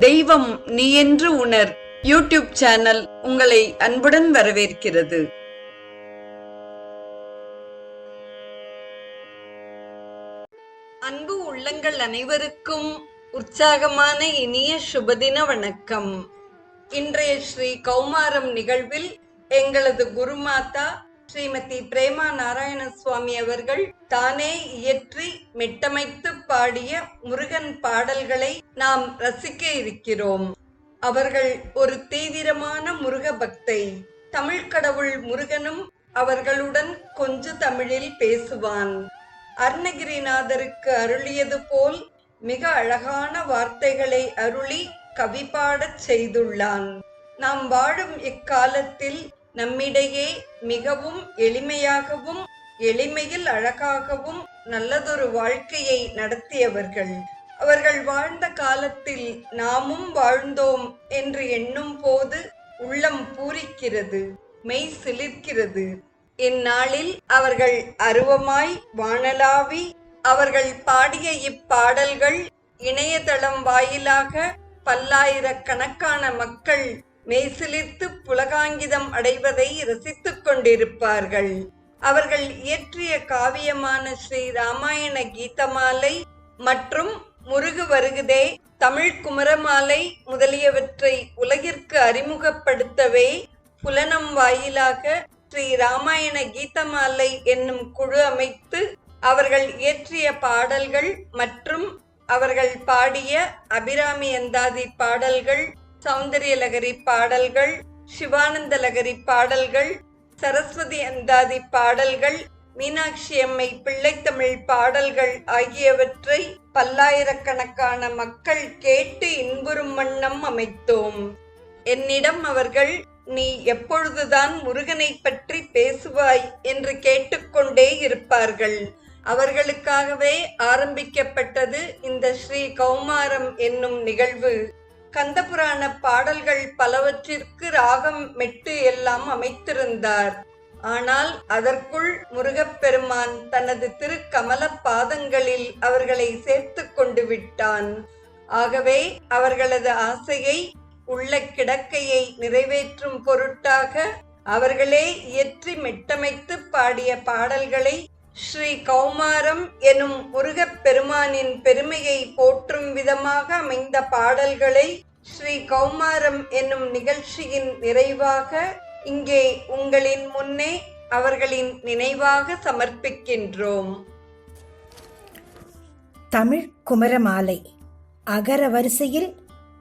தெய்வம் நீ என்று உணர். யூடியூப் சேனல் உங்களை அன்புடன் வரவேற்கிறது. அன்பு உள்ளங்கள் அனைவருக்கும் உற்சாகமான இனிய சுபதின வணக்கம். இன்றைய ஸ்ரீ கௌமாரம் நிகழ்வில் எங்களது குருமாதா ஸ்ரீமதி பிரேமா நாராயண சுவாமி அவர்கள் தானே இயற்றி மெட்டமைத்து பாடிய முருகன் பாடல்களை நாம் ரசிக்க இருக்கிறோம். அவர்கள் ஒரு தீவிரமான முருக பக்தை தமிழ் கடவுள் முருகனும் அவர்களுடன் கொஞ்ச தமிழில் பேசுவான். அருணகிரிநாதருக்கு அருளியது போல் மிக அழகான வார்த்தைகளை அருளி கவி பாடச் செய்துள்ளான். நாம் வாழும் இக்காலத்தில் நம்மிடையே மிகவும் எளிமையாகவும் எளிமையில் அழகாகவும் நல்லதொரு வாழ்க்கையை நடத்தியவர்கள். அவர்கள் வாழ்ந்த காலத்தில் நாமும் வாழ்ந்தோம் என்று எண்ணும் போது உள்ளம் பூரிக்கிறது மெய் சிலிர்க்கிறது. இந்நாளில் அவர்கள் அருவமாய் வானலாவி அவர்கள் பாடிய இப்பாடல்கள் இணையதளம் வாயிலாக பல்லாயிரக்கணக்கான மக்கள் மெய்சிலிர்த்து புலகாங்கிதம் அடைவதை ரசித்துக் கொண்டிருப்பார்கள். அவர்கள் இயற்றிய காவியமான ஸ்ரீ ராமாயண கீதமாலை மற்றும் முருகு வருகுதே தமிழ் குமரமாலை முதலியவற்றை உலகிற்கு அறிமுகப்படுத்தவே புலனம் வாயிலாக ஸ்ரீ ராமாயண கீதமாலை என்னும் குழு அமைத்து அவர்கள் இயற்றிய பாடல்கள் மற்றும் அவர்கள் பாடிய அபிராமி அந்தாதி பாடல்கள் சௌந்தரியலகரி பாடல்கள் சிவானந்த லகரி பாடல்கள் சரஸ்வதி அந்தாதி பாடல்கள் மீனாட்சி அம்மை பிள்ளைத்தமிழ் பாடல்கள் ஆகியவற்றை பல்லாயிரக்கணக்கான மக்கள் கேட்டு இன்புறும் வண்ணம் அமைத்தோம். என்னிடம் அவர்கள் நீ எப்பொழுதுதான் முருகனை பற்றி பேசுவாய்? என்று கேட்டுக்கொண்டே இருப்பார்கள். அவர்களுக்காகவே ஆரம்பிக்கப்பட்டது இந்த ஸ்ரீ கௌமாரம் என்னும் நிகழ்வு. கந்தபுராண பாடல்கள் பலவற்றிற்கு ராகம் மெட்டு எல்லாம் அமைத்திருந்தார். ஆனால் அதற்குள் முருகப்பெருமான் தனது திருக்கமல பாதங்களில் அவர்களை சேர்த்து கொண்டு விட்டான். ஆகவே அவர்களது ஆசையை உள்ள கிடக்கையை நிறைவேற்றும் பொருட்டாக அவர்களே இயற்றி மெட்டமைத்து பாடிய பாடல்களை ஸ்ரீ கௌமாரம் எனும் முருகப் பெருமானின் பெருமையை போற்றும் விதமாக அமைந்த பாடல்களை ஸ்ரீ கௌமாரம் என்னும் நிகழ்ச்சியின் நிறைவாக இங்கே உங்களின் முன்னே அவர்களின் நினைவாக சமர்ப்பிக்கின்றோம். தமிழ் குமரமாலை அகர வரிசையில்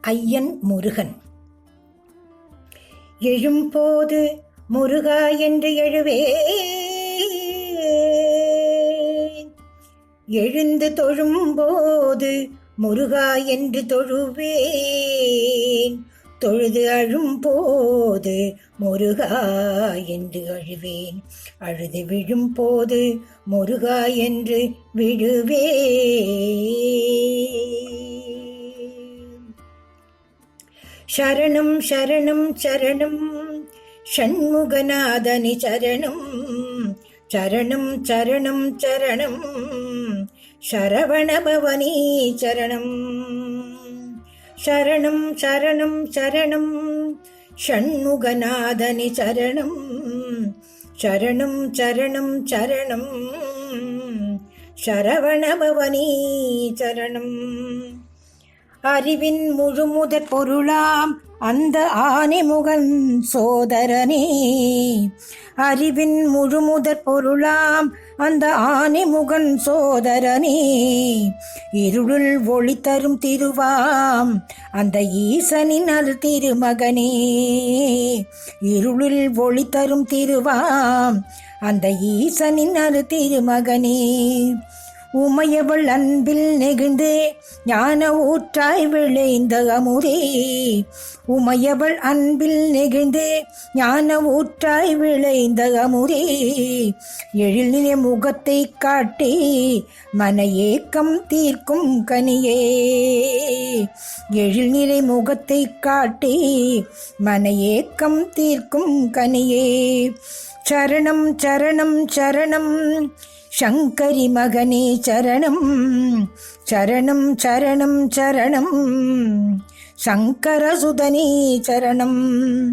ஐயன் முருகன். எழும்போது முருகா என்று எழுவே எழுந்து தொழும்போது முருகா என்று தொழுவேன். தொழுது அழும் போது முருகா என்று அழுவேன். அழுது விழும் போது முருகா என்று விழுவே சரணம் சரணம் சரணம். ஷண்முகநாதனி சரணம். சரணம் சரணம் சரணம். சரவணபவனி சரணம். சரணம் சரணம் சரணம். ஷண்முகநாதனி சரணம். சரணம் சரணம் சரணம். சரவணபவனி சரணம். அறிவின் முழுமுதற் பொருளாம் அந்த ஆனிமுகன் சோதரனே. அறிவின் முழுமுதற் பொருளாம் அந்த ஆனிமுகன் சோதரனே. இருளுள் ஒளி தரும் திருவாம். அந்த ஈசனின் அரு திருமகனே இருளில் ஒளி தரும் திருவாம். அந்த ஈசனின் அரு திருமகனே உமையவள் அன்பில் நெகிழ்ந்து ஞான ஊற்றாய் விளைந்த அமுதே. உமையவள் அன்பில் நெகிழ்ந்து ஞான ஊற்றாய் விளைந்த அமுதே. எழில் எழில்நிலை முகத்தை காட்டி மன ஏக்கம் தீர்க்கும் கனியே. எழில் எழில்நிலை முகத்தை காட்டி மன ஏக்கம் தீர்க்கும் கனியே. சரணம் சரணம் சரணம். சங்கரி மகனே சரணம். சரணம் சரணம் சரணம். சங்கரசுதனே சரணம்.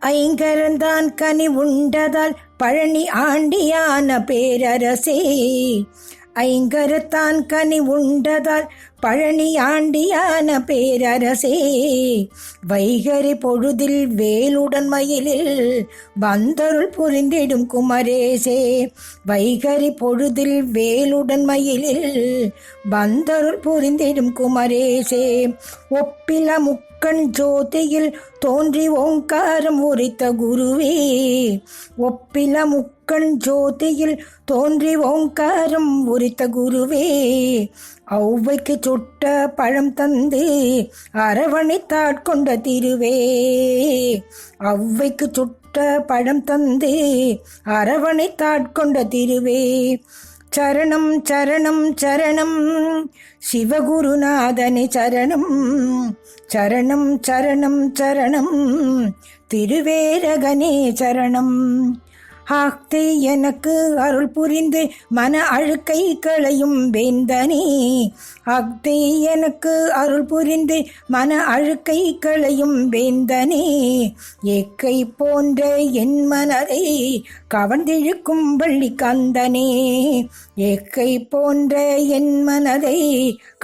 ஐங்கரந்தான் கனி உண்டதால் பழனி ஆண்டியான பேரரசே. ஐங்கரத்தான் கனி உண்டதால் பழனி ஆண்டியான பேரரசே. வைகரி பொழுதில் வேலுடன் மயிலில் வந்தருள் புரிந்திடும் குமரேசே. வைகரி பொழுதில் வேலுடன் மயிலில் வந்தருள் புரிந்திடும் குமரேசே. ஒப்பில முக்க முக்கண் ஜோதியில் தோன்றி ஓங்காரம் உரித்த குருவே. ஒப்பில முக்கண் ஜோதியில் தோன்றி ஓங்காரம் உரித்த குருவே. ஔவைக்கு சுட்ட பழம் தந்து அரவணைத்தாட்கொண்ட திருவே. ஔவைக்கு சுட்ட பழம் தந்து அரவணைத்தாட்கொண்ட திருவே. சரணம் சரணம் சரணம். சிவகுருநாதனி சரணம். சரணம் சரணம் சரணம். திருவேரகனே சரணம். ஆக்தே எனக்கு அருள் புரிந்து மன அழுக்கை களையும் வேந்தனே. ஆக்தே எனக்கு அருள் புரிந்து மன அழுக்கை களையும் வேந்தனே. ஏக்கை போன்ற என் மனதை கவர்ந்திழுக்கும் வள்ளி கந்தனே ஏக்கை போன்ற என் மனதை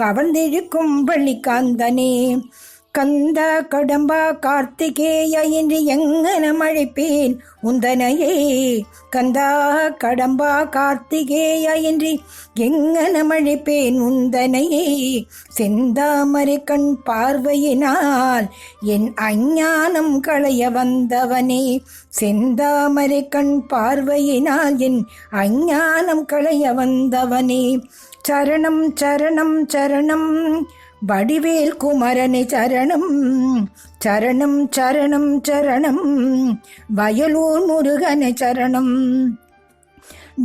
கவர்ந்திழுக்கும் வள்ளி கந்தனே கந்த கடம்பா கார்த்திகேய இன்று எங்கனம் அழைப்பேன் உந்தனையே கந்தா கடம்பா கார்த்திகேய என்று எங்கனம் அழைப்பேன் உந்தனையே செந்தாமரை கண் பார்வையினால் என் அஞ்ஞானம் களைய வந்தவனே. செந்தாமரை கண் பார்வையினால் என் அஞ்ஞானம் களைய வந்தவனே. சரணம் சரணம் சரணம் வடிவேல் குமரனை சரணம் சரணம் சரணம் சரணம். வயலூர் முருகனை சரணம்.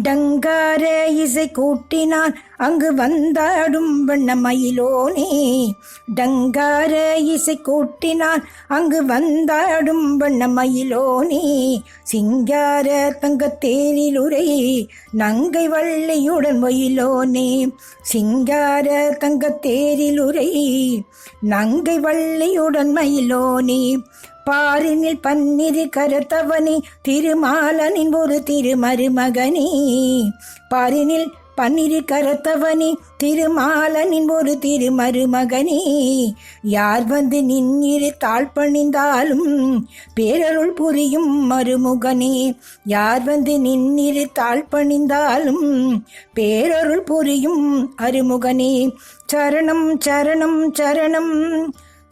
டங்கார இசை கூட்டினான். அங்கு வந்தாடும் வண்ண மயிலோனே டங்கார இசை கூட்டினான். அங்கு வந்தாடும் வண்ண மயிலோனே சிங்கார தங்கத்தேரிலுரை நங்கை வள்ளியுடன் மயிலோனே. சிங்கார தங்கத்தேரிலுரை நங்கை வள்ளியுடன் மயிலோனே. பாரினில் பன்னிரு கருத்தவனே திருமாலனின் ஒரு திருமருமகனே. பாரினில் பன்னிரு கரத்தவனே திருமாலனின் ஒரு திருமருமகனே. யார் வந்து நின்னிரு தாழ் பணிந்தாலும் பேரருள் புரியும் மருமுகனே. யார் வந்து நின்னிரு தாழ் பணிந்தாலும் பேரருள் புரியும் அருமுகனே. சரணம் சரணம் சரணம்.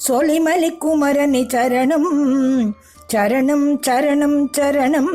சொலிமலி குமரனி சரணம் சரணம் சரணம் சரணம்.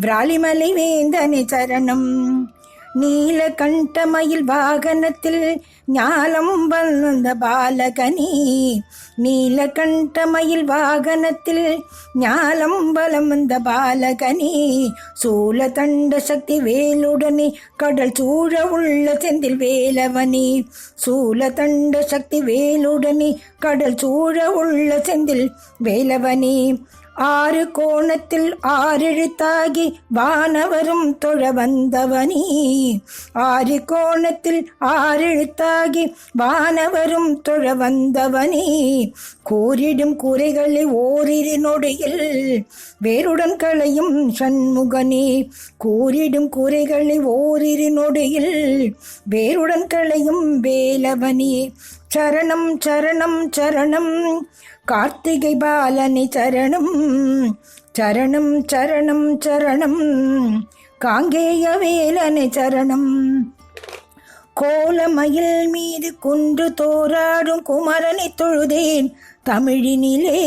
விராலிமலை வேந்தனி சரணம். நீல கண்டமயில் வாகனத்தில் ஞாலம் வந்த பாலகனே. நீல கண்டமயில் வாகனத்தில் ஞாலம் பலம் வந்த பாலகனே. சூல தண்ட சக்தி வேலுடனே கடல் சூழ உள்ள செந்தில் வேலவனே. சூல தண்ட சக்தி வேலுடனே கடல் சூழ உள்ள செந்தில் வேலவனே. ஆறு கோணத்தில் ஆறெழுத்தாகி வானவரும் தொழ வந்தவனே. ஆறு கோணத்தில் ஆறெழுத்தாகி வானவரும் தொழ வந்தவனே. கூறிடும் கூரைகளை ஓரிரு நொடியில் வேருடன் களையும் சண்முகனே. கூறிடும் கூரைகளை ஓரிரு நொடியில் வேருடன் களையும் வேலவனே. சரணம் சரணம் சரணம். கார்த்திகை பாலனி சரணம் சரணம் சரணம் சரணம். காங்கேய வேலனை சரணம். கோலமயில் மீது குன்று தோராடும் குமரனை தொழுதேன். தமிழினிலே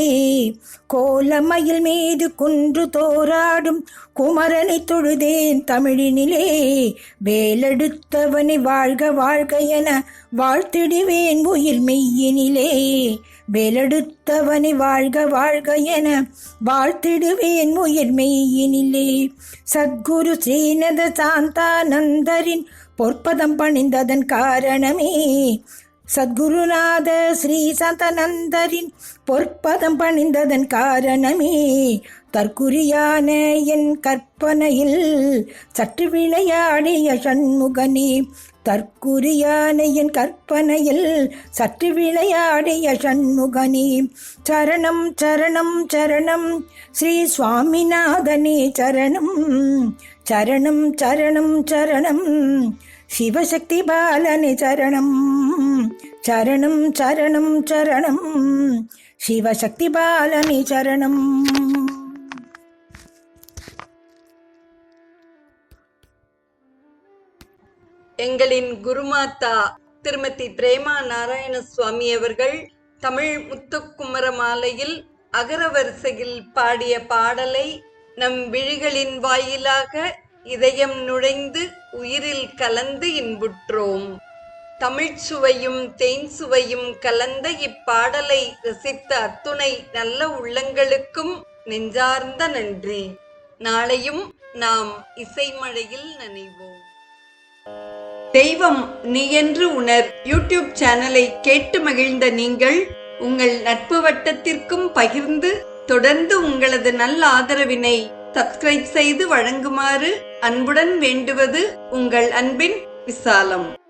கோலமயில் மீது குன்று தோராடும் குமரனை தொழுதேன் தமிழினிலே. வேலெடுத்தவனை வாழ்க வாழ்க என வாழ்த்திடுவேன் உயிர் மெய்யினிலே. வேலெடுத்தவனை வாழ்க வாழ்க என வாழ்த்திடுவேன் உயிர் மெய்யினிலே. சத்குரு ஸ்ரீநத சாந்தானந்தரின் பொற்பதம் பணிந்ததன் காரணமே சத்குருநாத ஸ்ரீ சந்தனந்தரின் பொற்பதம் பணிந்ததன் காரணமே. தற்குறியான என் கற்பனையில் சற்று விளையாடிய சண்முகனே தற்குறியான என் கற்பனையில் சற்று விளையாடிய சண்முகனே சரணம் சரணம் சரணம் ஸ்ரீ சுவாமிநாதனே சரணம் சரணம் சரணம் சரணம் சிவசக்தி பாலனே சரணம். சரணம் சரணம் சரணம். சிவசக்தி பாலனி சரணம். எங்களின் குருமாதா திருமதி பிரேமா நாராயண சுவாமி அவர்கள் தமிழ் முத்துக்குமர மாலையில் அகரவரிசையில் பாடிய பாடலை நம் விழிகளின் வாயிலாக இதயம் நுழைந்து உயிரில் கலந்து இன்புற்றோம். தமிழ்ச்சுவையும் தேன் சுவையும் கலந்த இப்பாடலை ரசித்த அத்துணை நல்ல உள்ளங்களுக்கும் நெஞ்சார்ந்த நன்றி. நாளையும் நாம் இசைமழையில் நினைவோம். தெய்வம் நீ என்று உணர் யூடியூப் சேனலை கேட்டு மகிழ்ந்த நீங்கள் உங்கள் நட்பு வட்டத்திற்கும் பகிர்ந்து தொடர்ந்து உங்களது நல்ல ஆதரவினை சப்ஸ்கிரைப் செய்து வழங்குமாறு அன்புடன் வேண்டுவது உங்கள் அன்பின் விசாலம்.